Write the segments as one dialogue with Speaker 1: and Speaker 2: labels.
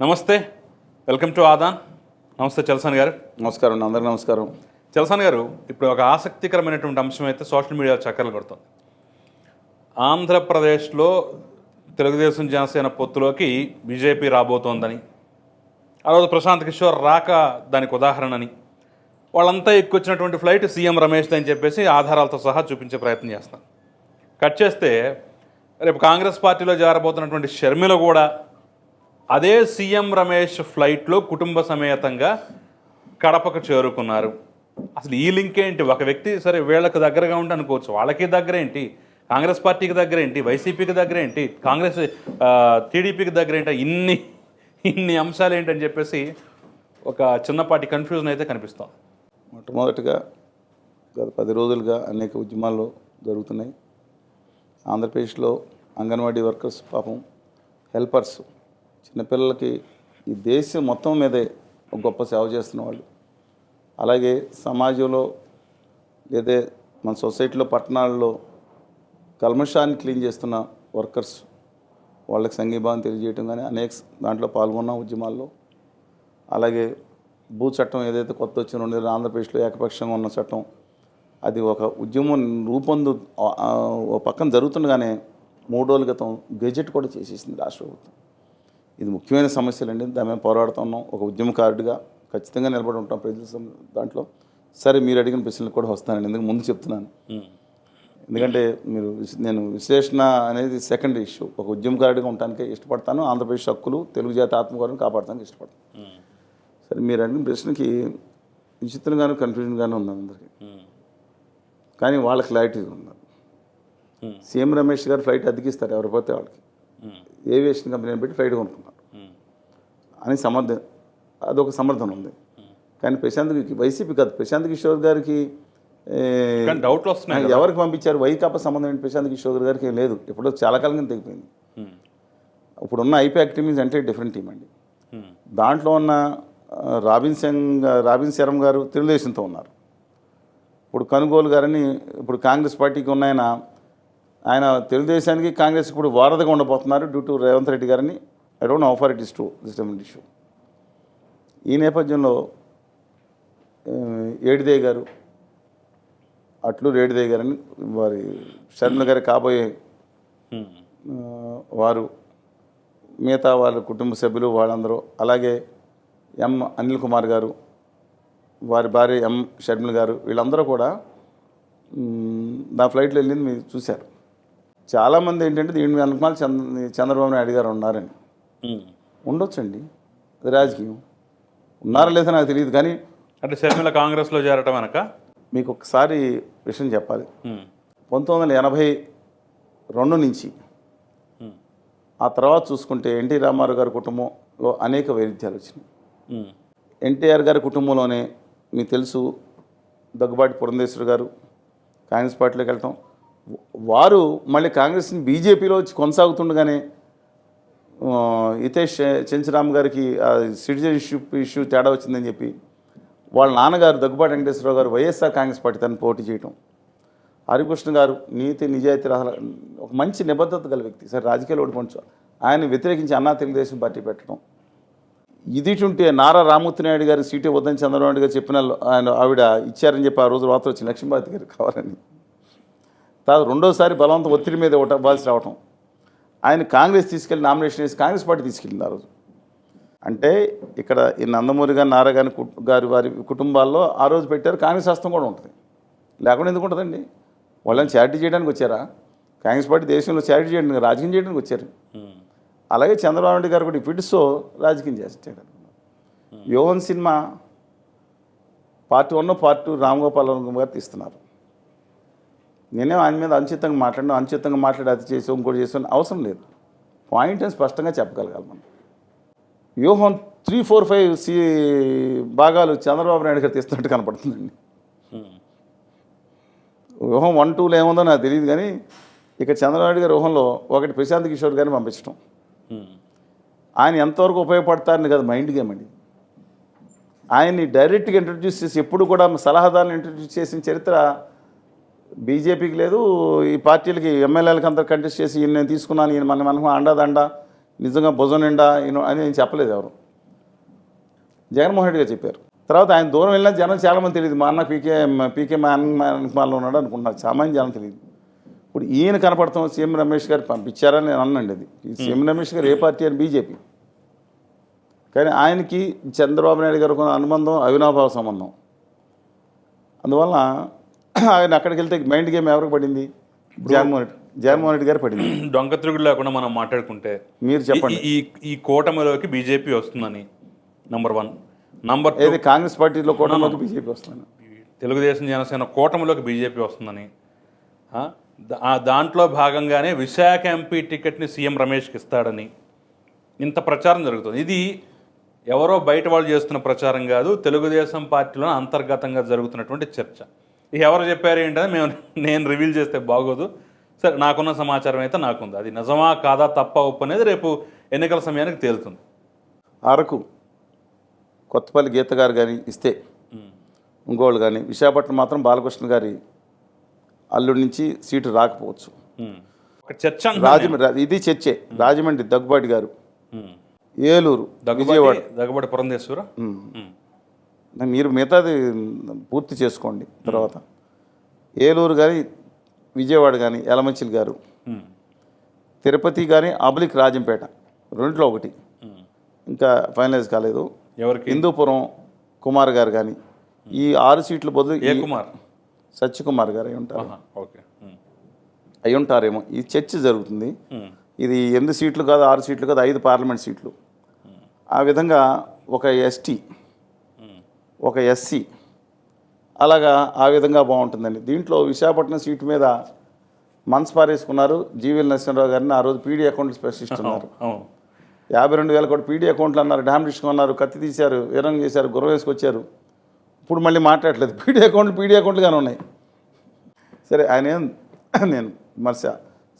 Speaker 1: నమస్తే. Welcome to Aadan. నమస్తే చలసాని గారు.
Speaker 2: నమస్కారం అందరికీ నమస్కారం.
Speaker 1: చలసాని గారు ఇప్పుడు ఒక ఆసక్తికరమైనటువంటి అంశం అయితే సోషల్ మీడియా చక్కర్లు కొడుతుంది. ఆంధ్రప్రదేశ్లో తెలుగుదేశం జనసేన పొత్తులోకి బీజేపీ రాబోతోందని ఆ రోజు ప్రశాంత్ కిషోర్ రాక దానికి ఉదాహరణని వాళ్ళంతా ఎక్కువచ్చినటువంటి ఫ్లైట్ సీఎం రమేష్ అని చెప్పేసి ఆధారాలతో సహా చూపించే ప్రయత్నం చేస్తాను కట్ చేస్తే రేపు కాంగ్రెస్ పార్టీలో చేరబోతున్నటువంటి షర్మిల కూడా అదే సీఎం రమేష్ ఫ్లైట్లో కుటుంబ సమేతంగా కడపకు చేరుకున్నారు. అసలు ఈ లింక్ ఏంటి? ఒక వ్యక్తి సరే వీళ్ళకి దగ్గరగా ఉండి అనుకోవచ్చు. వాళ్ళకి దగ్గర ఏంటి కాంగ్రెస్ పార్టీకి దగ్గర ఏంటి వైసీపీకి దగ్గర ఏంటి కాంగ్రెస్ టీడీపీకి దగ్గర ఏంటి ఇన్ని ఇన్ని అంశాలు ఏంటని చెప్పేసి ఒక చిన్నపాటి కన్ఫ్యూజన్ అయితే కనిపిస్తాం
Speaker 2: మొట్టమొదటిగా గత పది రోజులుగా అనేక ఉద్యమాలు జరుగుతున్నాయి. ఆంధ్రప్రదేశ్లో అంగన్వాడీ వర్కర్స్ పాపం హెల్పర్స్ చిన్నపిల్లలకి ఈ దేశం మొత్తం మీదే ఒక గొప్ప సేవ చేస్తున్న వాళ్ళు అలాగే సమాజంలో లేదా మన సొసైటీలో పట్టణాల్లో కల్మషాన్ని క్లీన్ చేస్తున్న వర్కర్స్ వాళ్ళకి సంఘీభావం తెలియజేయటం కానీ అనేక దాంట్లో పాల్గొన్న ఉద్యమాల్లో. అలాగే భూ చట్టం ఏదైతే కొత్త వచ్చిన రెండు వేల ఆంధ్రప్రదేశ్లో ఏకపక్షంగా ఉన్న చట్టం అది ఒక ఉద్యమం రూపొందు ఓ పక్కన జరుగుతుండగానే మూడు రోజుల క్రితం గెజెట్ కూడా చేసేసింది రాష్ట్ర ప్రభుత్వం. ఇది ముఖ్యమైన సమస్యలండి. దాని మీద పోరాడుతున్నాం ఒక ఉద్యమకారుడిగా ఖచ్చితంగా నిలబడి ఉంటాం ప్రజల దాంట్లో. సరే మీరు అడిగిన ప్రశ్నలకు కూడా వస్తానండి. ఎందుకు ముందు చెప్తున్నాను. ఎందుకంటే మీరు నేను విశ్లేషణ అనేది సెకండ్ ఇష్యూ ఒక ఉద్యమకారుడిగా ఉండటానికి ఇష్టపడతాను. ఆంధ్రప్రదేశ్ హక్కులు తెలుగు జాతి ఆత్మగౌరవం కాపాడటానికి ఇష్టపడతాను. సరే మీరు అడిగిన ప్రశ్నకి విచిత్రంగాను కన్ఫ్యూజన్గానే ఉంది అందరికీ. కానీ వాళ్ళ క్లారిటీ ఉంది. సీఎం రమేష్ గారు ఫ్లైట్ అద్దెకిస్తారు. ఎవరు పోతే వాళ్ళకి. ఏవియేషన్ కంపెనీ పెట్టి ఫ్లైట్ కొనుక్కున్నారు. అని సమర్థ అదొక సమర్థన ఉంది. కానీ ప్రశాంత్ వైసీపీ కాదు ప్రశాంత్ కిషోర్ గారికి
Speaker 1: డౌట్లు వస్తున్నాయి
Speaker 2: ఎవరికి పంపించారు? వైకాపా సంబంధం ఏంటి ప్రశాంత్ కిషోర్ గారికి ఏం లేదు. ఇప్పుడు చాలా కాలం కింద తెగిపోయింది ఇప్పుడున్న ఐపాక్ టీమ్ ఈజ్ అంటే డిఫరెంట్ టీం అండి. దాంట్లో ఉన్న రాబిన్ సింగ్ రాబిన్ శరం గారు తెలుగుదేశంతో ఉన్నారు. ఇప్పుడు కనుగోలు గారని ఇప్పుడు కాంగ్రెస్ పార్టీకి ఉన్న ఆయన తెలుగుదేశానికి కాంగ్రెస్ ఇప్పుడు వారధిగా ఉండబోతున్నారు డ్యూ టు రేవంత్ రెడ్డి గారిని. I don't offer it is to this డెమెంట్ issue ఈ నేపథ్యంలో ఏడిదే గారు అట్లు రేడిదే గారని వారి శర్మ గారి కాబోయే వారు మిగతా వాళ్ళ కుటుంబ సభ్యులు వాళ్ళందరూ అలాగే ఎం అనిల్ కుమార్ గారు వారి భార్య ఎం షర్మిల్ గారు వీళ్ళందరూ కూడా నా ఫ్లైట్లో వెళ్ళింది మీరు చూశారు. చాలామంది ఏంటంటే దీని వెనకాల చంద్ర చంద్రబాబు నాయుడు గారు ఉన్నారని. ఉండొచ్చండి. అది రాజకీయం. ఉన్నారా లేదా నాకు తెలియదు కానీ
Speaker 1: అంటే షర్మిల కాంగ్రెస్లో చేరటం వెనక?
Speaker 2: మీకు ఒకసారి విషయం చెప్పాలి. పంతొమ్మిది వందల ఎనభై రెండు నుంచి ఆ తర్వాత చూసుకుంటే ఎన్టీ రామారావు గారి కుటుంబంలో అనేక వైరుధ్యాలు వచ్చినాయి. ఎన్టీఆర్ గారి కుటుంబంలోనే మీకు తెలుసు దగ్గుబాటి పురంధేశ్వర్ గారు కాంగ్రెస్ పార్టీలోకి వెళ్ళటం వారు మళ్ళీ కాంగ్రెస్ని బీజేపీలో వచ్చి కొనసాగుతుండగానే హితేష్ చెంచురామ్ గారికి సిటిజన్షిప్ ఇష్యూ తేడా వచ్చిందని చెప్పి వాళ్ళ నాన్నగారు దగ్గుబాటి వెంకటేశ్వరరావు గారు వైఎస్ఆర్ కాంగ్రెస్ పార్టీ తను పోటీ చేయటం. హరికృష్ణ గారు నీతి నిజాయితీ రహల ఒక మంచి నిబద్ధత గల వ్యక్తి. సరే రాజకీయాలు ఓడిపోవచ్చు. ఆయన వ్యతిరేకించి అన్నా తెలుగుదేశం పార్టీ పెట్టడం. ఇదిటుంటే నారా రామూర్తి నాయుడు గారి సీటు వద్దని చంద్రబాబు నాయుడు గారు చెప్పిన ఆయన ఆవిడ ఇచ్చారని చెప్పి ఆ రోజు రాత్రి వచ్చి లక్ష్మీభారతి గారు కావాలని. తర్వాత రెండోసారి బలవంతం ఒత్తిడి మీద ఇవ్వాల్సి రావటం. ఆయన కాంగ్రెస్ తీసుకెళ్ళి నామినేషన్ వేసి కాంగ్రెస్ పార్టీ తీసుకెళ్ళింది ఆ రోజు. అంటే ఇక్కడ ఈ నందమూరి గారు నారా గారి వారి కుటుంబాల్లో ఆ రోజు పెట్టారు కాంగ్రెస్ హస్తం కూడా ఉంటుంది. లేకుండా ఎందుకు ఉంటుందండి? వాళ్ళని చారిటీ చేయడానికి వచ్చారా? కాంగ్రెస్ పార్టీ దేశంలో చారిటీ చేయడానికి రాజకీయం చేయడానికి వచ్చారు. అలాగే చంద్రబాబు నాయుడు గారు కూడా ఫిట్స్తో రాజకీయం చేస్తాడు. యోవన్ cinema part one part two Ram Gopal గారు తీస్తున్నారు. నేనే ఆయన మీద అనుచితంగా మాట్లాడినా అనుచితంగా మాట్లాడి అది చేసి ఇంకోటి చేసి అవసరం లేదు. పాయింట్ అని స్పష్టంగా చెప్పగలగాలి మనం. వ్యూహం త్రీ ఫోర్ ఫైవ్ సి భాగాలు చంద్రబాబు నాయుడు గారు తీస్తున్నట్టు కనపడుతుందండి. వ్యూహం వన్ టూలో ఏముందో నాకు తెలియదు కానీ ఇక చంద్రబాబు నాయుడు గారి వ్యూహంలో ఒకటి ప్రశాంత్ కిషోర్ గారిని పంపించడం ఆయన ఎంతవరకు ఉపయోగపడతారని కదా మైండ్ గేమ్ అండి. ఆయన్ని డైరెక్ట్గా ఇంట్రడ్యూస్ చేసి ఎప్పుడు కూడా సలహాదారుని ఇంట్రడ్యూస్ చేసిన చరిత్ర బీజేపీకి లేదు ఈ పార్టీలకి ఎమ్మెల్యేలకి అందరు కంటెస్ట్ చేసి ఈయన నేను తీసుకున్నాను ఈయన మన మనకు అండాదండ నిజంగా భుజం నిండా ఈయన అని నేను చెప్పలేదు ఎవరు. జగన్మోహన్ రెడ్డి గారు చెప్పారు. తర్వాత ఆయన దూరం వెళ్ళినా జనం చాలామంది తెలియదు మా అన్న పీకే పీకే మా అన్న మా అన్నమాలో ఉన్నాడు అనుకుంటున్నారు సామాన్య జనం తెలియదు. ఇప్పుడు ఈయన కనపడతాం సీఎం రమేష్ గారు పంపించారని నేను అన్నండి అది. ఈ సీఎం రమేష్ గారు ఏ పార్టీ అని బీజేపీ. కానీ ఆయనకి చంద్రబాబు నాయుడు గారికి అనుబంధం అవినాభావ సంబంధం. అందువల్ల ఆయన అక్కడికి వెళ్తే మైండ్ గేమ్ ఎవరికి పడింది? జగన్మోహన్ రెడ్డి జగన్మోహన్ రెడ్డి గారు పడింది.
Speaker 1: దొంగ తిరుగుడు లేకుండా మనం మాట్లాడుకుంటే
Speaker 2: మీరు చెప్పండి.
Speaker 1: ఈ- ఈ కూటమిలోకి బీజేపీ వస్తుందని నంబర్ వన్ నంబర్
Speaker 2: ఏది కాంగ్రెస్ పార్టీలో కూడా మాకు బీజేపీ వస్తుంది
Speaker 1: తెలుగుదేశం జనసేన కూటమిలోకి బీజేపీ వస్తుందని. దాంట్లో భాగంగానే విశాఖ ఎంపీ టికెట్ని సీఎం రమేష్కి ఇస్తాడని ఇంత ప్రచారం జరుగుతుంది. ఇది ఎవరో బయట వాళ్ళు చేస్తున్న ప్రచారం కాదు తెలుగుదేశం పార్టీలో అంతర్గతంగా జరుగుతున్నటువంటి చర్చ. ఎవరు చెప్పారు ఏంటంటే మేము నేను రివీల్ చేస్తే బాగోదు. సరే నాకున్న సమాచారం అయితే నాకుంది. అది నిజమా కాదా తప్ప ఒప్పు అనేది రేపు ఎన్నికల సమయానికి తేలుతుంది.
Speaker 2: అరకు కొత్తపల్లి గీత గారు కానీ ఇస్తే ఇంకోళ్ళు కానీ విశాఖపట్నం మాత్రం బాలకృష్ణ గారి అల్లుడి నుంచి సీటు రాకపోవచ్చు.
Speaker 1: చర్చ
Speaker 2: రాజమండ్రి ఇది చర్చే. రాజమండ్రి దగ్గుబాటి గారు. ఏలూరు
Speaker 1: దగ్గుబాటి దగ్గుబాటి పురంధేశ్వర.
Speaker 2: మీరు మిగతాది పూర్తి చేసుకోండి తర్వాత. ఏలూరు కానీ విజయవాడ కానీ యలమంచిలి గారు. తిరుపతి కానీ అబలిక్ రాజంపేట రెండిట్లో ఒకటి. ఇంకా ఫైనలైజ్ కాలేదు.
Speaker 1: ఎవరికి?
Speaker 2: హిందూపురం కుమార్ గారు కానీ ఈ ఆరు సీట్ల బదులు
Speaker 1: ఏ కుమార్?
Speaker 2: సత్యకుమార్ గారు అయి ఉంటారు.
Speaker 1: ఓకే.
Speaker 2: అయి ఉంటారేమో. ఈ చర్చ జరుగుతుంది. ఇది ఎనిమిది సీట్లు కాదు ఆరు సీట్లు కాదు ఐదు పార్లమెంట్ సీట్లు. ఆ విధంగా ఒక ఎస్టీ. ఒక ఎస్సీ. అలాగా ఆ విధంగా బాగుంటుందండి. దీంట్లో విశాఖపట్నం సీటు మీద మనసు పారేసుకున్నారు జీవీఎల్ నరసింహరావు గారిని. ఆ రోజు పీడీ అకౌంట్ స్పెషలిస్ట్ ఉన్నారు యాభై రెండు వేల కోటి పీడీ అకౌంట్లు అన్నారు. డ్యామ్ అన్నారు. కత్తి తీశారు వీరంగం చేశారు గుర్రం వేసుకొచ్చారు. ఇప్పుడు మళ్ళీ మాట్లాడలేదు. పీడీ అకౌంట్లు పీడీ అకౌంట్లుగానే ఉన్నాయి. సరే ఆయన ఏం నేను విమర్శ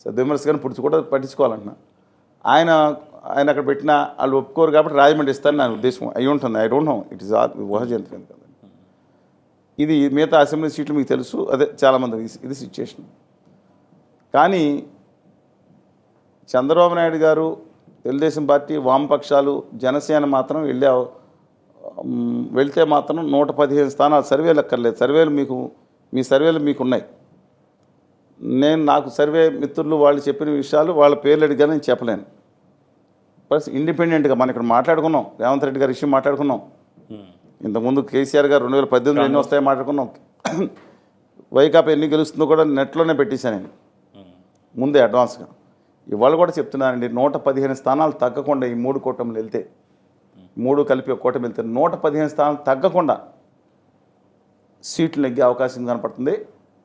Speaker 2: విమర్శ కానీ పుడుచు కూడా పట్టించుకోవాలంటున్నా. ఆయన ఆయన అక్కడ పెట్టిన వాళ్ళు ఒప్పుకోరు కాబట్టి రాజమండ్రి ఇస్తారని నా ఉద్దేశం. అయి ఉంటుంది. I don't know it is all ఊహజంతం ఇది మిగతా అసెంబ్లీ సీట్లు మీకు తెలుసు. అదే చాలామంది ఇది- సిచ్యుయేషన్ కానీ చంద్రబాబు నాయుడు గారు తెలుగుదేశం పార్టీ వామపక్షాలు జనసేన మాత్రం వెళ్ళే వెళ్తే మాత్రం నూట పదిహేను స్థానాలు సర్వేలు అక్కర్లేదు. సర్వేలు మీకు మీ సర్వేలు మీకు ఉన్నాయి నేను నాకు సర్వే మిత్రులు వాళ్ళు చెప్పిన విషయాలు వాళ్ళ పేర్లు అడిగా నేను చెప్పలేను. ప్లస్ ఇండిపెండెంట్గా మనం ఇక్కడ మాట్లాడుకున్నాం రేవంత్ రెడ్డి గారి విషయం మాట్లాడుకున్నాం. ఇంతకుముందు కేసీఆర్ గారు రెండు వేల పద్దెనిమిదిలో ఎన్ని వస్తాయో మాట్లాడుకున్నాం వైకాపా ఎన్ని గెలుస్తుందో కూడా నెట్లోనే పెట్టేశాను నేను. ముందే అడ్వాన్స్గా ఇవాళ కూడా చెప్తున్నానండి నూట పదిహేను స్థానాలు తగ్గకుండా ఈ మూడు కూటమిలు వెళ్తే మూడు కలిపి ఒక కూటమి వెళ్తే నూట పదిహేను స్థానాలు తగ్గకుండా సీట్లు నెగ్గే అవకాశం కనపడుతుంది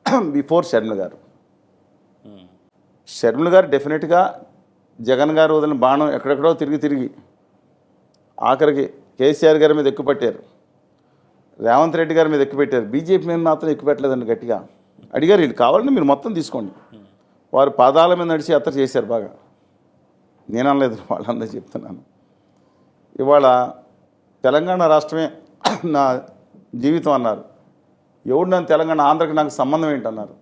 Speaker 2: బిఫోర్ షర్మిల గారు
Speaker 1: ఉమ్.
Speaker 2: షర్మిల గారు డెఫినెట్గా జగన్ గారు వదిలిన బాణం ఎక్కడెక్కడో తిరిగి తిరిగి ఆఖరికి కేసీఆర్ గారి మీద ఎక్కుపెట్టారు. రేవంత్ రెడ్డి గారి మీద ఎక్కుపెట్టారు. బీజేపీ మీద మాత్రం ఎక్కుపెట్టలేదండి గట్టిగా. అడిగారు వీళ్ళు కావాలని మీరు మొత్తం తీసుకోండి. వారు పాదాల మీద నడిచి అత్త చేశారు బాగా. నేను అనలేదు వాళ్ళందరూ చెప్తున్నాను. ఇవాళ తెలంగాణ రాష్ట్రమే నా జీవితం అన్నారు. ఎవడు నన్ను తెలంగాణ ఆంధ్రకి నాకు సంబంధం ఏంటన్నారు?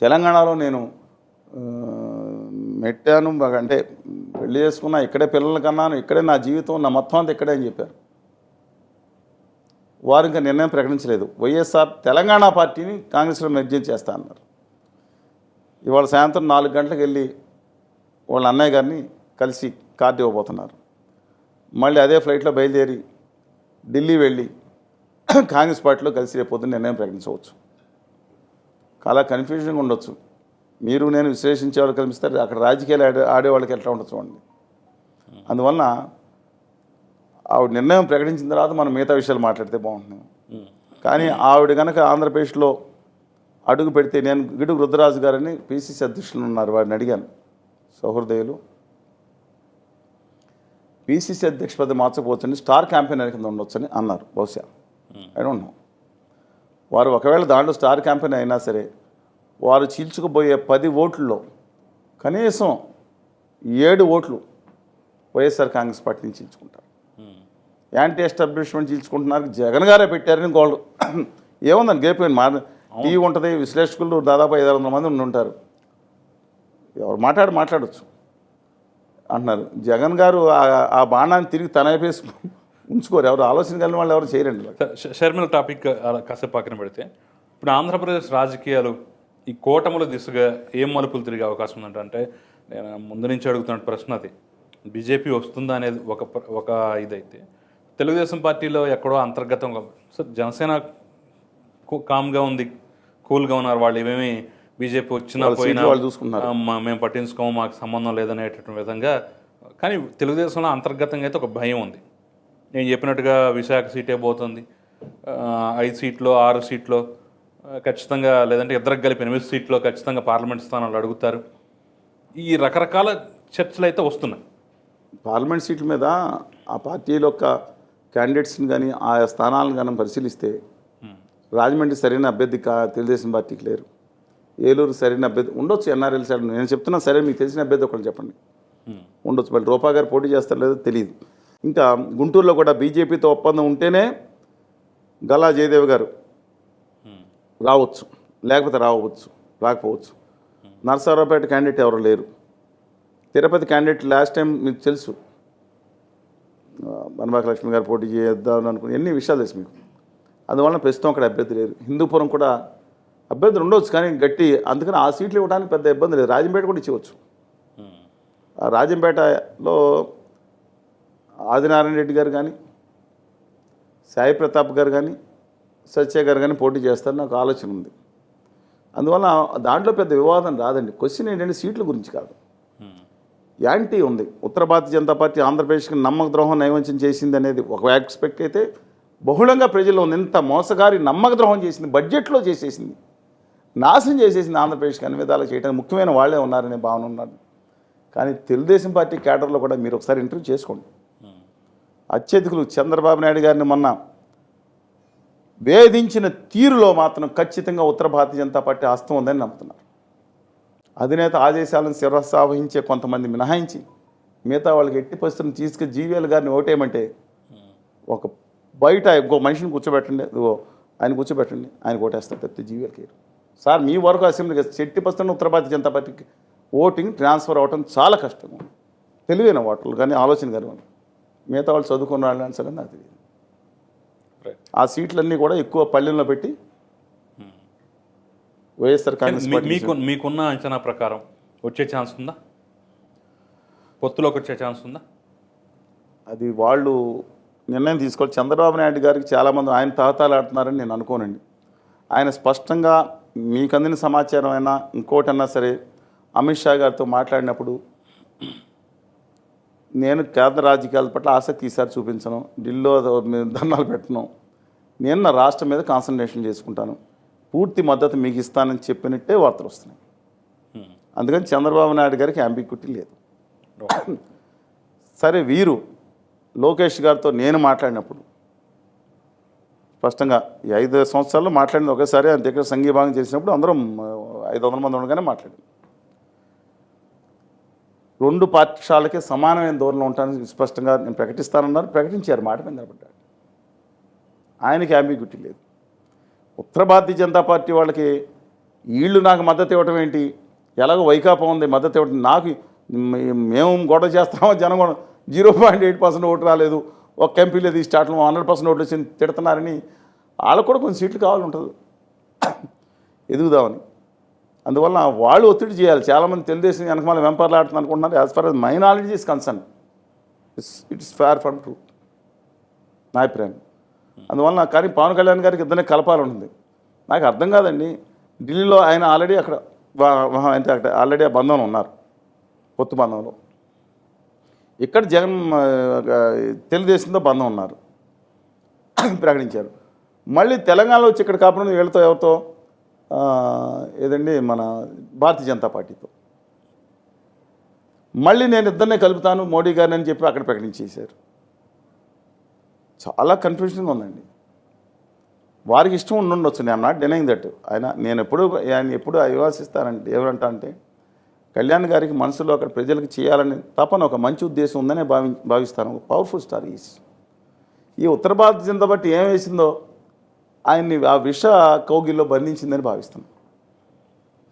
Speaker 2: తెలంగాణలో నేను మెట్టాను అంటే పెళ్ళి చేసుకున్నా ఇక్కడే పిల్లలు కన్నాను ఇక్కడే నా జీవితం నా మొత్తం అంతా ఇక్కడే అని చెప్పారు. వారు ఇంకా నిర్ణయం ప్రకటించలేదు. వైఎస్ఆర్ తెలంగాణ పార్టీని కాంగ్రెస్లో మెర్జీ చేస్తా అన్నారు. ఇవాళ సాయంత్రం నాలుగు గంటలకు వెళ్ళి వాళ్ళ అన్నయ్య గారిని కలిసి కార్డు ఇవ్వబోతున్నారు. మళ్ళీ అదే ఫ్లైట్లో బయలుదేరి ఢిల్లీ వెళ్ళి కాంగ్రెస్ పార్టీలో కలిసి రేపు పొద్దున్న నిర్ణయం ప్రకటించవచ్చు. చాలా కన్ఫ్యూజన్గా ఉండొచ్చు. మీరు నేను విశ్లేషించే వాళ్ళు కనిపిస్తారు. అక్కడ రాజకీయాలు ఆడే ఆడేవాళ్ళకి ఎట్లా ఉండొచ్చు చూడండి. అందువలన ఆవిడ నిర్ణయం ప్రకటించిన తర్వాత మనం మిగతా విషయాలు మాట్లాడితే బాగుంటుంది. కానీ ఆవిడ కనుక ఆంధ్రప్రదేశ్లో అడుగు పెడితే నేను గిడుగు రుద్రరాజు గారని పిసిసి అధ్యక్షులు ఉన్నారు. వారిని అడిగాను. సహృదయులు పిసిసి అధ్యక్ష పదవి మార్చకపోవచ్చని స్టార్ క్యాంపెయినర్ కింద ఉండొచ్చని అన్నారు. బహుశా. ఐ డోంట్ నో వారు ఒకవేళ దాంట్లో స్టార్ క్యాంపెయిన్ అయినా సరే వారు చీల్చుకుపోయే పది ఓట్లలో కనీసం ఏడు ఓట్లు వైఎస్ఆర్ కాంగ్రెస్ పార్టీ నుంచి చీల్చుకుంటారు.
Speaker 1: ఉమ్.
Speaker 2: యాంటీ ఎస్టాబ్లిష్మెంట్ చీల్చుకుంటున్నారు. జగన్ గారే పెట్టారని గోళ్ళు ఏముందని గేపోయింది మా టీవీ ఉంటుంది విశ్లేషకులు దాదాపు ఐదు వందల మంది ఉండి ఉంటారు. ఎవరు మాట్లాడి మాట్లాడచ్చు అంటున్నారు. జగన్ గారు ఆ- బాణాన్ని తిరిగి తన వేసి ఉంచుకోరు. ఎవరు ఆలోచన కలిగిన వాళ్ళు ఎవరు చేయరండి
Speaker 1: షర్మిల టాపిక్ అలా కాసేపు పక్కన పెడితే ఇప్పుడు ఆంధ్రప్రదేశ్ రాజకీయాలు ఈ కూటముల దిశగా ఏం మలుపులు తిరిగే అవకాశం ఉందంటే అంటే నేను ముందు నుంచి అడుగుతున్న ప్రశ్న అది. బీజేపీ వస్తుందా అనేది ఒక ఒక ఇదైతే తెలుగుదేశం పార్టీలో ఎక్కడో అంతర్గతంగా సో జనసేన కామ్గా ఉంది కూల్గా ఉన్నారు వాళ్ళు ఏమేమి బీజేపీ వచ్చినా పోయినా మేము పట్టించుకోము మాకు సంబంధం లేదనేటటువంటి విధంగా కానీ తెలుగుదేశంలో అంతర్గతంగా అయితే ఒక భయం ఉంది. నేను చెప్పినట్టుగా విశాఖ సీటే పోతుంది ఐదు సీట్లో ఆరు సీట్లో ఖచ్చితంగా లేదంటే ఇద్దరికి కలిపి ఎనిమిది సీట్లో ఖచ్చితంగా పార్లమెంట్ స్థానాలు అడుగుతారు. ఈ రకరకాల చర్చలు అయితే వస్తున్నాయి.
Speaker 2: పార్లమెంట్ సీట్ల మీద ఆ పార్టీల యొక్క క్యాండిడేట్స్ని కానీ ఆ స్థానాలను కానీ పరిశీలిస్తే రాజమండ్రి సరైన అభ్యర్థి కా తెలుగుదేశం పార్టీకి లేరు. ఏలూరు సరైన అభ్యర్థి ఉండొచ్చు ఎన్ఆర్ఎల్ సైడ్ నేను చెప్తున్నా సరే మీకు తెలిసిన అభ్యర్థి ఒకటి చెప్పండి. ఉండొచ్చు మళ్ళీ రూపా గారు పోటీ చేస్తారు లేదో తెలియదు. ఇంకా గుంటూరులో కూడా బీజేపీతో ఒప్పందం ఉంటేనే గల్లా జయదేవ్ గారు రావచ్చు. లేకపోతే రావచ్చు రాకపోవచ్చు. నరసరావుపేట క్యాండిడేట్ ఎవరు లేరు. తిరుపతి క్యాండిడేట్ లాస్ట్ టైం మీకు తెలుసు. బనబాక లక్ష్మి గారు పోటీ చేద్దామని అనుకుని ఎన్ని విషయాలు తెలుసు మీకు. అందువలన ప్రస్తుతం అక్కడ అభ్యర్థి లేరు హిందూపురం కూడా అభ్యర్థులు ఉండవచ్చు కానీ గట్టి అందుకని ఆ సీట్లు ఇవ్వడానికి పెద్ద ఇబ్బంది లేదు. రాజంపేట కూడా ఇచ్చేవచ్చు. ఆ రాజంపేటలో ఆదినారాయణ రెడ్డి గారు కానీ సాయి ప్రతాప్ గారు కానీ సత్య గారు కానీ పోటీ చేస్తారని నాకు ఆలోచన ఉంది. అందువల్ల దాంట్లో పెద్ద వివాదం రాదండి. క్వశ్చన్ ఏంటంటే సీట్ల గురించి కాదు. యాంటీ ఉంది. ఉత్తర భారతీయ జనతా పార్టీ ఆంధ్రప్రదేశ్కి నమ్మక ద్రోహం నైవంచం చేసింది అనేది ఒక ఆస్పెక్ట్ అయితే బహుళంగా ప్రజల్లో ఉంది. ఎంత మోసగారి నమ్మక ద్రోహం చేసింది బడ్జెట్లో చేసేసింది నాశనం చేసేసింది ఆంధ్రప్రదేశ్కి అన్ని విధాలు చేయడానికి ముఖ్యమైన వాళ్ళే ఉన్నారనే భావన ఉన్నారు కానీ తెలుగుదేశం పార్టీ కేడర్లో కూడా మీరు ఒకసారి ఇంటర్వ్యూ చేసుకోండి. అత్యధికులు చంద్రబాబు నాయుడు గారిని మొన్న వేధించిన తీరులో మాత్రం ఖచ్చితంగా ఉత్తర భారతీయ జనతా పార్టీ హస్తం ఉందని నమ్ముతున్నారు. అధినేత ఆదేశాలను శిరసావహించే కొంతమంది మినహాయించి మిగతా వాళ్ళకి ఎట్టి పరిస్థితులను తీసుకు జీవీఎల్ గారిని ఓటేయమంటే ఒక బయట ఇంకో మనిషిని కూర్చోబెట్టండి ఇదిగో ఆయన కూర్చోబెట్టండి ఆయన ఓటేస్తారు తప్పితే కేర్. సార్ మీ వరకు అసెంబ్లీకి చెట్టి పరిస్థితులను ఉత్తర భారతీయ జనతా పార్టీకి ఓటింగ్ ట్రాన్స్ఫర్ అవ్వటం చాలా కష్టం. తెలివైన ఓటర్లు కానీ ఆలోచన కానీ మిగతా వాళ్ళు చదువుకున్న వాళ్ళు అని నాకు తెలియదు. ఆ సీట్లన్నీ కూడా ఎక్కువ పల్లెల్లో పెట్టి వైఎస్ఆర్ కాంగ్రెస్
Speaker 1: మీకు మీకున్న అంచనా ప్రకారం వచ్చే ఛాన్స్ ఉందా? పొత్తులోకి వచ్చే ఛాన్స్ ఉందా?
Speaker 2: అది వాళ్ళు నిర్ణయం తీసుకోవాలి. చంద్రబాబు నాయుడు గారికి చాలామంది ఆయన తహతాలాడుతున్నారని నేను అనుకోనండి. ఆయన స్పష్టంగా మీకు అందిన సమాచారం అయినా ఇంకోటన్నా సరే అమిత్ షా గారితో మాట్లాడినప్పుడు నేను కేంద్ర రాజకీయాల పట్ల ఆసక్తి ఈసారి చూపించను. ఢిల్లీలో ధర్నాలు పెట్టను. నేను నా రాష్ట్రం మీద కాన్సన్ట్రేషన్ చేసుకుంటాను. పూర్తి మద్దతు మీకు ఇస్తానని చెప్పినట్టే వార్తలు వస్తున్నాయి. అందుకని చంద్రబాబు నాయుడు గారికి అంబిక్విటీ లేదు. సరే వీరు లోకేష్ గారితో నేను మాట్లాడినప్పుడు స్పష్టంగా ఈ ఐదు సంవత్సరాల్లో మాట్లాడింది ఒకేసారి దగ్గర సంఘీభాగం చేసినప్పుడు అందరం ఐదు వందల మంది ఉండగానే మాట్లాడింది రెండు పాఠశాలకి సమానమైన దూరంలో ఉంటానని స్పష్టంగా నేను ప్రకటిస్తానన్నారు. ప్రకటించారు. మాట మీద నిలబడ్డాడు. ఆయనకి అంబిగ్యూటీ లేదు. ఉత్తర భారతీయ జనతా పార్టీ వాళ్ళకి వీళ్ళు నాకు మద్దతు ఇవ్వటం ఏంటి? ఎలాగో వైకాపా ఉంది మద్దతు ఇవ్వటం నాకు మేము గొడవ చేస్తామో? జనం కూడా zero point eight percent vote రాలేదు. ఒక ఎంపీ లేదు ఈ స్టార్ట్లో హండ్రెడ్ పర్సెంట్ ఓట్లు వచ్చింది తిడుతున్నారని వాళ్ళకు కూడా కొన్ని సీట్లు కావాలి ఉంటుంది ఎదుగుదామని. అందువల్ల వాళ్ళు ఒత్తిడి చేయాలి. చాలామంది తెలుగుదేశం వెనకమాల వెంపర్లాడుతుంది అనుకుంటున్నారు. As far as my knowledge is concern it's it's far from true నా అభిప్రాయం. అందువల్ల కానీ పవన్ కళ్యాణ్ గారికి ఇద్దరిని కలపాలనుంది. నాకు అర్థం కాదండి. ఢిల్లీలో ఆయన ఆల్రెడీ అక్కడ అంటే అక్కడ ఆల్రెడీ ఆ బంధంలో ఉన్నారు. పొత్తు బంధంలో. ఇక్కడ జగన్ తెలుగుదేశంతో బంధం ఉన్నారు. ప్రకటించారు. మళ్ళీ తెలంగాణలో వచ్చి ఇక్కడ కాపురం వీళ్ళతో ఎవరితో? ఏదండి మన భారతీయ జనతా పార్టీతో. మళ్ళీ నేను ఇద్దరినే కలుపుతాను మోడీ గారిని అని చెప్పి అక్కడ ప్రకటించేశారు. చాలా కన్ఫ్యూజన్ ఉందండి. వారికి ఇష్టం ఉండుండొచ్చు నేను నాట్ డినైంగ్ దట్ ఆయన నేను ఎప్పుడు ఆయన ఎప్పుడు అవివాసిస్తానంటే ఏమంటా అంటే కళ్యాణ్ గారికి మనసులో అక్కడ ప్రజలకు చేయాలని తపన ఒక మంచి ఉద్దేశం ఉందనే భావి భావిస్తాను. పవర్ఫుల్ స్టార్ ఈస్ ఈ ఉత్తర భారత జనతా బట్టి ఏం వేసిందో ఆయన్ని ఆ విష కౌగిల్లో బంధించిందని భావిస్తాను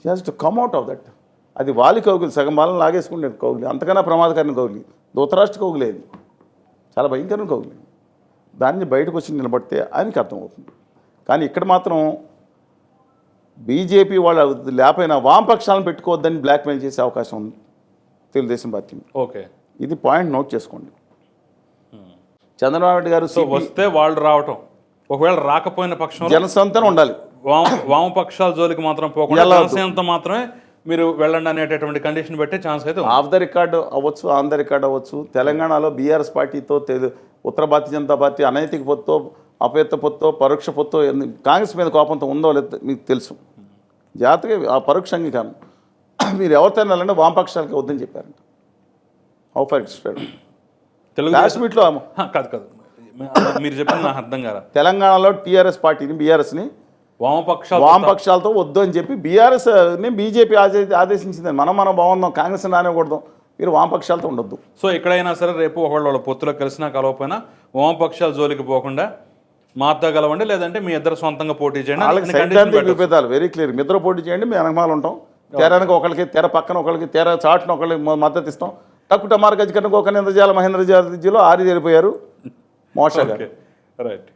Speaker 2: he has to come out of that అది వాలి కౌగులి సగం వాళ్ళని లాగేసుకుంటే కౌగులి. అంతకన్నా ప్రమాదకరమైన కౌగులి. ధృతరాష్ట్ర కౌగులే అది. చాలా భయంకరమైన కౌగులి. దాన్ని బయటకు వచ్చి నిలబడితే ఆయనకి అర్థమవుతుంది. కానీ ఇక్కడ మాత్రం బీజేపీ వాళ్ళ లేకపోయినా వామపక్షాలను పెట్టుకోవద్దని బ్లాక్మెయిల్ చేసే అవకాశం ఉంది. Telugu Desam party
Speaker 1: okay.
Speaker 2: ఇది పాయింట్ నోట్ చేసుకోండి. చంద్రబాబు నాయుడు గారు
Speaker 1: సో వస్తే వాళ్ళు రావటం. ఒకవేళ రాకపోయిన పక్షంలో
Speaker 2: జనసంతన ఉండాలి.
Speaker 1: వామ వామపక్షాల జోలికి మాత్రం పోకుండా. జనసేనతో మాత్రమే మీరు వెళ్ళండి అనేటటువంటి కండిషన్ పెట్టే ఛాన్స్ అయితే
Speaker 2: ఆఫ్ ద రికార్డు అవ్వచ్చు ఆన్ ద రికార్డ్ అవ్వచ్చు. తెలంగాణలో బీఆర్ఎస్ పార్టీతో ఉత్తర భారతీయ జనతా పార్టీ అనైతిక పొత్తో అపేత పొత్తో పరోక్ష పొత్తో కాంగ్రెస్ మీద కోపంతో ఉందో లేదో మీకు తెలుసు. జాతక ఆ పరోక్ష అంగీకారం. మీరు ఎవరితో వెళ్ళాలంటే వామపక్షాలకి వద్దని చెప్పారంట. హౌ ఫర్ ఇట్స్టెడ్
Speaker 1: తెలుగు
Speaker 2: కాశ్మీర్లో
Speaker 1: కాదు కాదు. మీరు చెప్పింది నాకు అర్థం కాదు
Speaker 2: తెలంగాణలో టీఆర్ఎస్ పార్టీని బీఆర్ఎస్ని
Speaker 1: వామపక్షాలు
Speaker 2: వామపక్షాలతో వద్దు అని చెప్పి బీఆర్ఎస్ని బీజేపీ ఆదే ఆదేశించింది. మనం మనం బాగుందాం కాంగ్రెస్ రానివ్వకూడదు. మీరు వామపక్షాలతో ఉండొద్దు.
Speaker 1: సో ఎక్కడైనా సరే రేపు ఒకవేళ వాళ్ళ పొత్తులో కలిసినా కలవకపోయినా వామపక్షాల జోలికి పోకుండా మాతో కలవండి లేదంటే మీ ఇద్దరు సొంతంగా పోటీ చేయండి.
Speaker 2: సైద్ధాంతిక. విభేదాలు వెరీ క్లియర్ మిత్ర పోటీ చేయండి మేము వెనకమాల ఉంటాం. తెరానికి ఒకరికి తెర పక్కన ఒకరికి తెర చాటున ఒకరికి మ- మద్దతు ఇస్తాం తక్కువ టమార్ గజకర్ణకు ఒక నింద్రజాల మహేంద్రజాల విద్యలో ఆరి జరిపోయారు మోష గారు
Speaker 1: ఓకే రైట్